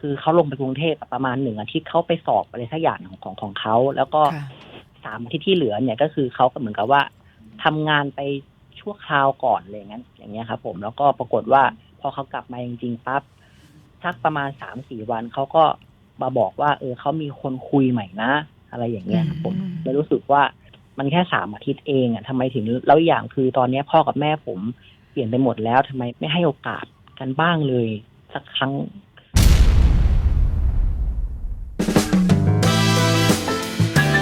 คือเขาลงไปกรุงเทพประมาณหนึ่งอาทิตย์เขาไปสอบอะไรสักอย่างของของของเขาแล้วก็ค่ะสามอาทิตย์ที่เหลือเนี่ยก็คือเขาก็เหมือนกับว่าทำงานไปชั่วคราวก่อนอะไรอย่างนั้นอย่างเงี้ยครับผมแล้วก็ปรากฏว่าพอเขากลับมาจริงๆปั๊บสักประมาณสามสี่วันเขาก็มาบอกว่า เออเขามีคนคุยใหม่นะ อะไรอย่างเงี้ยครับผมอืมเลยรู้สึกว่ามันแค่สามอาทิตย์เองอะทำไมถึงแล้วอย่างคือตอนเนี้ยพ่อกับแม่ผมเปลี่ยนไปหมดแล้วทำไมไม่ให้โอกาสกันบ้างเลย สักครั้ง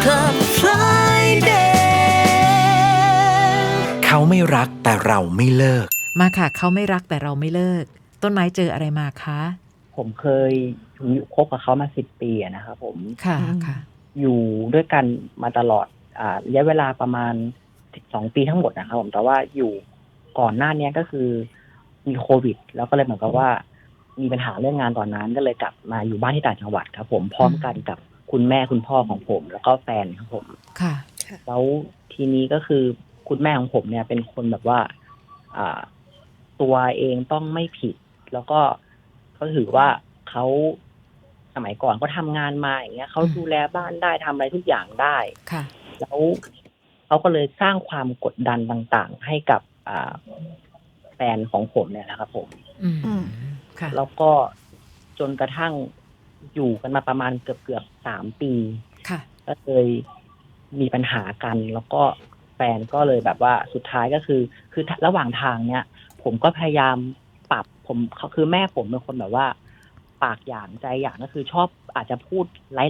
Club Friday เขาไม่รักแต่เราไม่เลิก มาค่ะ เขาไม่รักแต่เราไม่เลิก ต้นไม้เจออะไรมาคะ ผมเคยอยู่คบกับเขามาสิบปีอะนะครับผมค่ะอืมค่ะ อยู่ด้วยกันมาตลอด อ่าระยะเวลาประมาณสองปีทั้งหมดนะครับผมแต่ว่าอยู่ก่อนหน้าเนี้ยก็คือ มีโควิด แล้วก็เลยเหมือนกับว่า มีปัญหาเรื่องงานตอนนั้นก็เลยกลับมาอยู่บ้านที่ต่างจังหวัดครับ ผมพร้อมกันกับ คุณแม่คุณพ่อของผม แล้วก็แฟนครับผม ค่ะ แล้วทีนี้ก็คือคุณแม่ของผมเนี่ย เป็นคนแบบว่า อ่า ตัวเองต้องไม่ผิด แล้วก็เขาถือว่าเขาสมัยก่อนก็ทำงานมาอย่างเงี้ยเขาอืมดูแลบ้านได้ทำอะไรทุกอย่างได้ค่ะ แล้วเขาก็เลยสร้างความกดดันต่างๆ ให้กับอ่าแฟนของผมเนี่ยนะครับผม อืมอืมค่ะ แล้วก็จนกระทั่ง อยู่กันมาประมาณเกือบเกือบๆสามปี ค่ะ ก็เลยมีปัญหากัน แล้วก็แฟนก็เลยแบบว่าสุดท้ายก็คือ คือระหว่างทางเนี้ยผมก็พยายามปรับผมเขาคือแม่ผมเป็นคนแบบว่า ปากอย่างใจอย่างก็คือชอบอาจจะพูด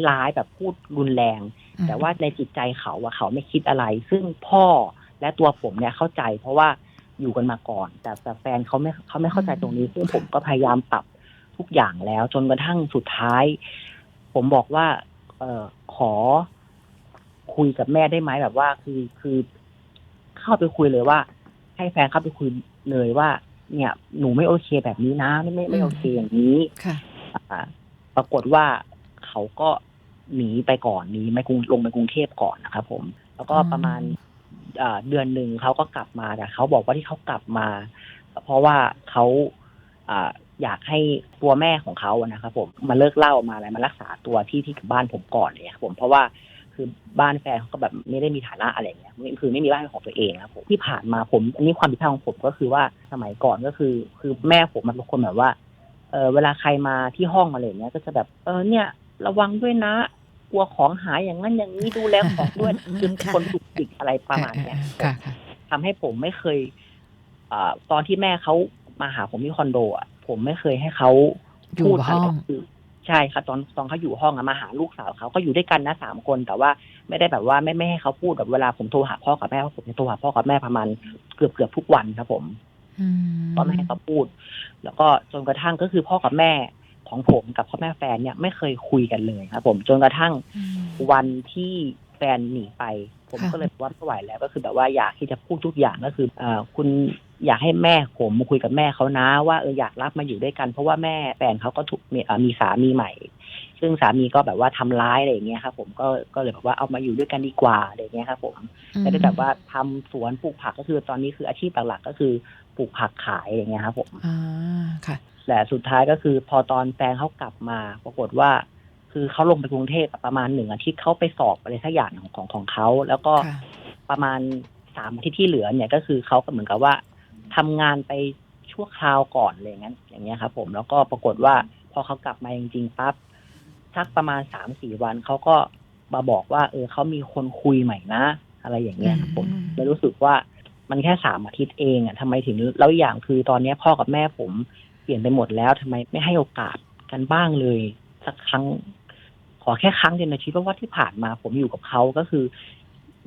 ร้ายๆแบบพูดรุนแรง แต่ว่าในจิตใจเขาอะเขาไม่คิดอะไร ซึ่งพ่อและตัวผมเนี่ยเข้าใจ เพราะว่าอยู่กันมาก่อน แต่แต่แฟนเขาไม่เขาไม่เข้าใจตรงนี้ซึ่งผมก็พยายามปรับ ทุกอย่างแล้ว จนกระทั่งสุดท้าย ผมบอกว่า เออขอคุยกับแม่ได้ไหมแบบว่า คือคือเข้าไปคุยเลยว่า ให้แฟนเข้าไปคุยเลยว่า เนี่ย หนูไม่โอเคแบบนี้นะไม่ไม่ไม่โอเคอย่างนี้ค่ะอ่าปรากฏว่าเขาก็หนีไปก่อนหนีไปกรุงลงไปกรุงเทพก่อนนะครับผม แล้วก็อืมประมาณอ่าเดือนหนึ่งเขาก็กลับมาแต่เขาบอกว่าที่เขากลับมา เพราะว่าเขา อ่าอยากให้ตัวแม่ของเขาอะนะครับผมมาเลิกเหล้ามาอะไรมารักษาตัวที่ที่บ้านผมก่อนเลยครับผมเพราะว่าคือบ้านแฟนเขาก็แบบไม่ได้มีฐานะอะไรอย่างเงี้ยไม่คือไม่มีบ้านเป็นของตัวเองครับผมที่ผ่านมาผมอันนี้ความผิดพลาดของผมก็คือว่าสมัยก่อนก็คือ คือแม่ผมมันเป็นคนแบบว่าเออเวลาใครมาที่ห้องอะไรอย่างเงี้ยก็จะแบบเออเนี่ย ระวังด้วยนะกลัวของหายอย่างนั้นอย่างนี้ดูแลของด้วยอืมคือค่ะคนถูกติดอะไรประมาณเนี้ยค่ะค่ะทำให้ผมไม่เคยอ่าตอนที่แม่เขา มาหาผมที่คอนโดอะผมไม่เคยให้เขาอยู่พูดะไรห้องคือใช่ค่ะตอนตอนเขาอยู่ห้องอะมาหาลูกสาวเขาก็อยู่ด้วยกันนะสามคน แต่ว่าไม่ได้แบบว่าไม่ไม่ให้เขาพูดแบบเวลาผมโทรหาพ่อกับแม่เพราะผมจะโทรหาพ่อกับแม่ประมาณเกือบเกือบทุกวันครับผมอืมก็ไม่ให้เขาพูด แล้วก็จนกระทั่งก็คือพ่อกับแม่ของผมกับพ่อแม่แฟนเนี่ยไม่เคยคุยกันเลยครับ ผมจนกระทั่งอืมวันที่แฟนหนีไป ผมค่ะก็เลยบอกว่าไม่ไหวแล้วก็คือแบบว่าอยากที่จะพูดทุกอย่างก็คืออ่าคุณ อยากให้แม่ผมมาคุยกับแม่เขานะ ว่าเอออยากรับมาอยู่ด้วยกัน เพราะว่าแม่แฟนเขาก็ถูกมีอ่ามีสามีใหม่ ซึ่งสามีก็แบบว่าทำร้ายอะไรอย่างเงี้ยครับผมก็ก็เลยแบบว่าเอามาอยู่ด้วยกันดีกว่าอะไรอย่างเงี้ยครับผมไม่ได้แบบว่าทำสวนปลูกผักก็คือตอนนี้คืออาชีพหลักๆก็คือปลูกผักขายอย่างเงี้ยครับผมอ่าค่ะ แต่สุดท้ายก็คือพอตอนแฟนเขากลับมา ปรากฏว่า คือเขาลงไปกรุงเทพประมาณหนึ่งอาทิตย์เขาไปสอบอะไรสักอย่างของของของเขาแล้วก็ค่ะ ประมาณสามอาทิตย์ที่เหลือเนี่ยก็คือเขาก็เหมือนกับว่า ทำงานไปชั่วคราวก่อนอะไรอย่างนั้นอย่างเงี้ยครับ ผมแล้วก็ปรากฏว่าพอเขากลับมาจริงๆปั๊บสักประมาณสามสี่วันเขาก็มาบอกว่า เออเขามีคนคุยใหม่นะ อะไรอย่างเงี้ยครับผมอืมเลยรู้สึกว่ามันแค่สามอาทิตย์เองอะทำไมถึงแล้วอีกอย่างคือตอนเนี้ยพ่อกับแม่ผมเปลี่ยนไปหมดแล้วทำไมไม่ให้โอกาสกันบ้างเลย สักครั้ง ขอแค่ครั้งเดียวในชีวิตเพราะว่าที่ผ่านมาผมอยู่กับเขาก็คือ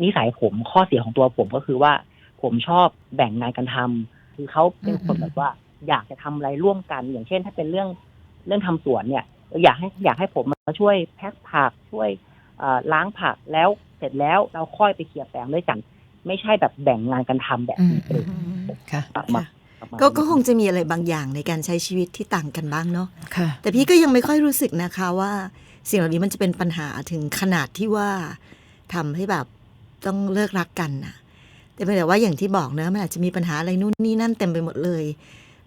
นิสัยผมข้อเสียของตัวผมก็คือว่า ผมชอบแบ่งงานกันทำคือเขาเป็นคนอืมแบบว่า อยากจะทำอะไรร่วมกัน อย่างเช่น ถ้าเป็นเรื่องเรื่องทำสวนเนี่ย อยากให้อยากให้ผมมาช่วยแพ็คผักช่วยเอ่อล้างผักแล้วเสร็จแล้วเราค่อยไปเคลียร์แปลงด้วยกัน ไม่ใช่แบบแบ่งงานกันทำแบบอืมนี้อืเลยมค่ะประมาณประมาณก็นี้ก็คงจะมีอะไรบางอย่างในการใช้ชีวิตที่ต่างกันบ้างเนาะค่ะแต่พี่ก็ยังไม่ค่อยรู้สึกนะคะว่า สิ่งเหล่านี้มันจะเป็นปัญหาถึงขนาดที่ว่าทำให้แบบต้องเลิกรักกันนะ แต่เพียงแต่ว่าอย่างที่บอกเนอะมันอาจจะมีปัญหาอะไรนู่นนี่นั่นเต็มไปหมดเลย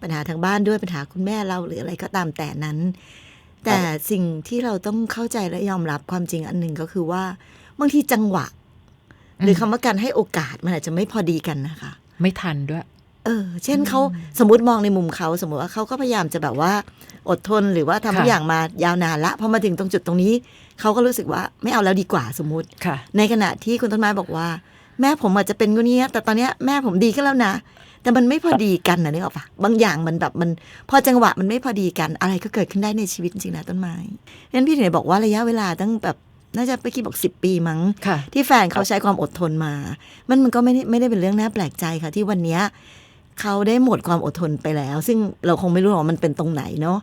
ปัญหาทางบ้านด้วยปัญหาคุณแม่เราหรืออะไรก็ตามแต่นั้น แต่สิ่งที่เราต้องเข้าใจและยอมรับความจริงอันหนึ่งก็คือว่าบางทีจังหวะ หรือคำว่าการให้โอกาสมันอาจจะไม่พอดีกันนะคะ ไม่ทันด้วยเออ เช่นเขาสมมติมองในมุมเขาสมมติว่าเขาก็พยายามจะแบบว่า อดทนหรือว่าทำทุกค่ะอย่างมายาวนานละพอมาถึงตรงจุดตรงนี้ เขาก็รู้สึกว่าไม่เอาแล้วดีกว่าสมมติค่ะในขณะที่คุณต้นไม้บอกว่า แม่ผมอาจจะเป็นคนนี้แต่ตอนเนี้ยแม่ผมดีขึ้นแล้วนะ แต่มันไม่พอดีกันนะนึกออกปะบางอย่างมันแบบมัน พอจังหวะมันไม่พอดีกันอะไรก็เกิดขึ้นได้ในชีวิตจริงๆนะต้นไม้งั้นพี่ถึงได้บอกว่าระยะเวลาตั้งแบบน่าจะไปกี่บอกสิบปีมั้งค่ะที่แฟนเขาใช้ความอดทนมา มันมันก็ไม่ได้ไม่ได้เป็นเรื่องน่าแปลกใจค่ะ ที่วันเนี้ยเขาได้หมดความอดทนไปแล้ว ซึ่งเราคงไม่รู้หรอกว่ามันเป็นตรงไหนเนาะ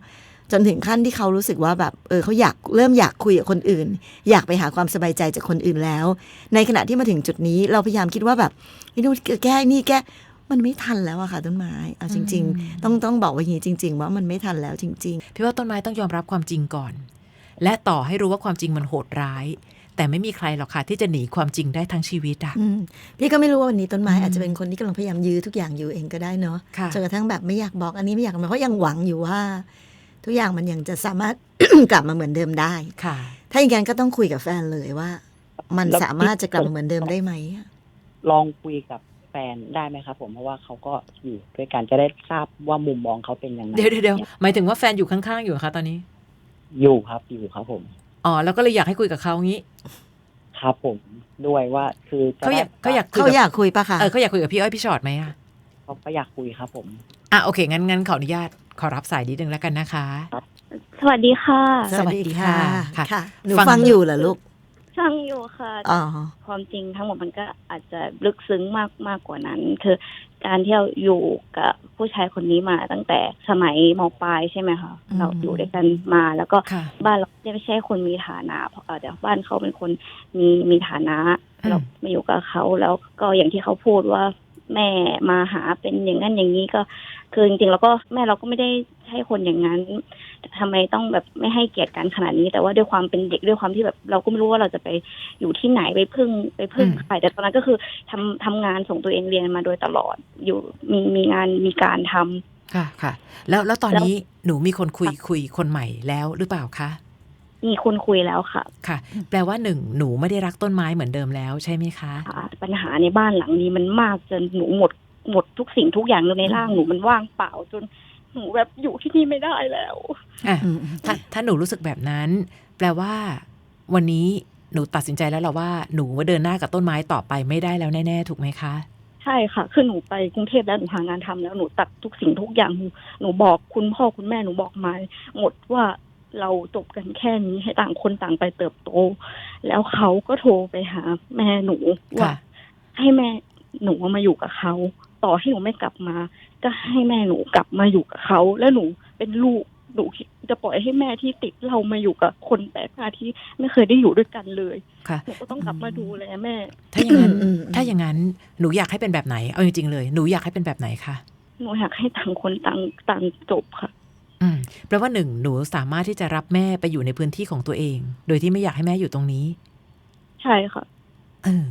จนถึงขั้นที่เขารู้สึกว่าแบบเออเขาอยากเริ่มอยากคุยกับคนอื่น อยากไปหาความสบายใจจากคนอื่นแล้ว ในขณะที่มาถึงจุดนี้เราพยายามคิดว่าแบบนี่ดูแก้นี่แก้มันไม่ทันแล้วอะค่ะต้นไม้เอาจริง ๆ ต้องต้องบอกว่าอย่างนี้จริง ๆ ว่ามันไม่ทันแล้วจริง ๆ พี่ว่าต้นไม้ต้องยอมรับความจริงก่อน และต่อให้รู้ว่าความจริงมันโหดร้าย แต่ไม่มีใครหรอกค่ะที่จะหนีความจริงได้ทั้งชีวิตอะอืมพี่ก็ไม่รู้ว่าวันนี้ต้นไม้อืมอาจจะเป็นคนที่กำลังพยายามยื้อทุกอย่างอยู่เองก็ได้เนาะค่ะจนกระทั่งแบบไม่อยากบอกอันนี้ไม่อยากบอกเพราะยังหวังอยู่ว่า ทุกอย่างมันยังจะสามารถ กลับมาเหมือนเดิมได้ค่ะ ถ้าอย่างนั้นก็ต้องคุยกับแฟนเลยว่า มันแล้วสามารถจะกลับมาเหมือนเดิมได้ไหมอะลองคุยกับแฟนได้ไหมครับผมเพราะว่าเขาก็อยู่ด้วยกันจะได้ทราบว่ามุมมองเขาเป็นยังไงเดี๋ยวเดี๋ยวเดี๋ยวหมายถึงว่าแฟนอยู่ข้างๆอยู่เหรอคะตอนนี้ อยู่ครับอยู่ครับผมอ๋อแล้วก็เลยอยากให้คุยกับเขางี้ครับผมด้วยว่าคือจะเขาอยากได้เขาอยากคุยเขากับอยากคุยปะคะเออเขาอยากคุยกับพี่อ้อยพี่ชอตไหมอะเขาก็อยากคุยครับผมอะโอเคงั้นงั้นขออนุญาต ขอรับสายนิดนึงแล้วกันนะคะ สวัสดีค่ะ สวัสดีค่ะค่ะค่ะหนูฟังฟังอยู่เหรอลูกฟังอยู่ค่ะอ๋อความจริงทั้งหมดมันก็อาจจะลึกซึ้งมากมากกว่านั้น คือการที่เราอยู่กับผู้ชายคนนี้มาตั้งแต่สมัยมปลายใช่ไหมคะอืมเราอยู่ด้วยกันมาแล้วก็ค่ะบ้านเราไม่ใช่คนมีฐานะเพราะเอ่อแต่บ้านเขาเป็นคนมีมีฐานะอืมเรามาอยู่กับเขาแล้วก็อย่างที่เขาพูดว่า แม่มาหาเป็นอย่างนั้นอย่างนี้ก็คือจริงๆแล้วก็แม่เราก็ไม่ได้ใช่คนอย่างนั้นแต่ทำไมต้องแบบไม่ให้เกียรติกันขนาดนี้ แต่ว่าด้วยความเป็นเด็กด้วยความที่แบบเราก็ไม่รู้ว่าเราจะไปอยู่ที่ไหนไปพึ่งไปพึ่งอืมใครแต่ตอนนั้นก็คือทำทำงานส่งตัวเองเรียนมาโดยตลอดอยู่มีมีงานมีการทำค่ะค่ะ แล้วแล้วตอนแล้วนี้หนูมีคนคุยคุยคนใหม่แล้วหรือเปล่าคะ มีคนคุยแล้วค่ะ ค่ะ แปลว่าหนึ่งหนูไม่ได้รักต้นไม้เหมือนเดิมแล้วใช่ไหมคะ อ่าปัญหาในบ้านหลังนี้มันมากจนหนูหมดหมดทุกสิ่งทุกอย่างในร่างหนูมันว่างเปล่าจนหนูแบบอยู่ที่นี่ไม่ได้แล้ว อะอืมถ้าถ้าหนูรู้สึกแบบนั้น แปลว่า วันนี้หนูตัดสินใจแล้วเหรอว่าหนูว่าเดินหน้ากับต้นไม้ต่อไปไม่ได้แล้วแน่ๆถูกไหมคะ ใช่ค่ะ คือหนูไปกรุงเทพแล้วหนูหางานทำแล้วหนูตัดทุกสิ่งทุกอย่างหนูหนูบอกคุณพ่อคุณแม่หนูบอกมาหมดว่า เราจบกันแค่นี้ให้ต่างคนต่างไปเติบโต แล้วเขาก็โทรไปหา แม่หนูว่าค่ะให้แม่หนูมาอยู่กับเขาต่อให้หนูไม่กลับมา ก็ให้แม่หนูกลับมาอยู่กับเขาแล้วหนูเป็นลูกหนูจะปล่อยให้แม่ที่ติดเรามาอยู่กับคนแปลกหน้าที่ไม่เคยได้อยู่ด้วยกันเลยค่ะหนูก็ต้องกลับมาดูแลแม่ ถ้าอย่างนั้นอืมอืมถ้าอย่างนั้นหนูอยากให้เป็นแบบไหนเอาจริงๆเลย หนูอยากให้เป็นแบบไหนคะหนูอยากให้ต่างคนต่างต่างจบค่ะอืม แปลว่าหนึ่งหนูสามารถที่จะรับแม่ไปอยู่ในพื้นที่ของตัวเอง โดยที่ไม่อยากให้แม่อยู่ตรงนี้ ใช่ค่ะเออ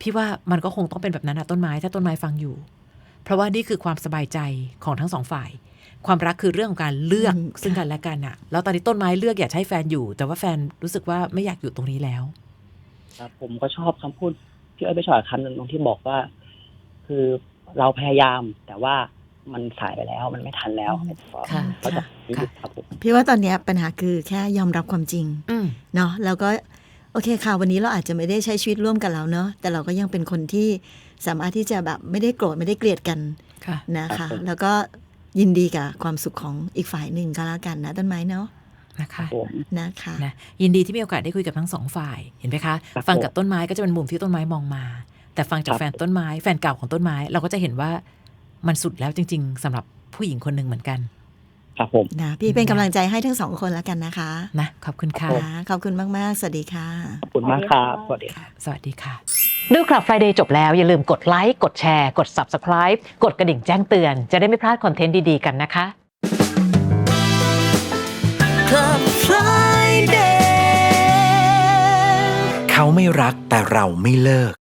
พี่ว่ามันก็คงต้องเป็นแบบนั้นอะต้นไม้ถ้าต้นไม้ฟังอยู่ เพราะว่านี่คือความสบายใจของทั้งสองฝ่าย ความรักคือเรื่องของการเลือกอืมซึ่งกันและกันอะแล้วตอนนี้ต้นไม้เลือกอยากจะให้แฟนอยู่ แต่ว่าแฟนรู้สึกว่าไม่อยากอยู่ตรงนี้แล้วครับผมก็ชอบคำพูดพี่อ้อยไปชอตคำหนึ่งตรงที่บอกว่า คือเราพยายามแต่ว่า มันสายไปแล้วมันไม่ทันแล้วค่ะเขาจะหยุดครับผมพี่ว่าตอนเนี้ยปัญหาคือแค่ยอมรับความจริงอืมเนาะแล้วก็โอเคค่ะ วันนี้เราอาจจะไม่ได้ใช้ชีวิตร่วมกันแล้วเนาะแต่เราก็ยังเป็นคนที่สามารถที่จะแบบไม่ได้โกรธไม่ได้เกลียดกันค่ะนะคะ แล้วก็ยินดีกับความสุขของอีกฝ่ายหนึ่งก็แล้วกันนะต้นไม้เนาะนะคะผมนะคะนะยินดีที่มีโอกาสได้คุยกับทั้งสองฝ่ายเห็นไหมคะครับฟังกับต้นไม้ก็จะเป็นมุมที่ต้นไม้มองมา แต่ฟังจากครับแฟนต้นไม้ แฟนเก่าของต้นไม้เราก็จะเห็นว่า มันสุดแล้วจริง ๆสำหรับผู้หญิงคนหนึ่งเหมือนกัน ครับผมนะพี่เป็นกำลังใจให้ทั้งสองคนแล้วกันนะคะนะขอบคุณค่ะนะขอบคุณมาก ๆ สวัสดีค่ะ ขอบคุณมากครับสวัสดีครับสวัสดีค่ะ ดูคลับ Friday จบแล้ว อย่าลืมกดไลค์กดแชร์ กด Subscribe กดกระดิ่งแจ้งเตือน จะได้ไม่พลาดคอนเทนต์ดี ๆ กันนะคะเขาไม่รักแต่เราไม่เลิก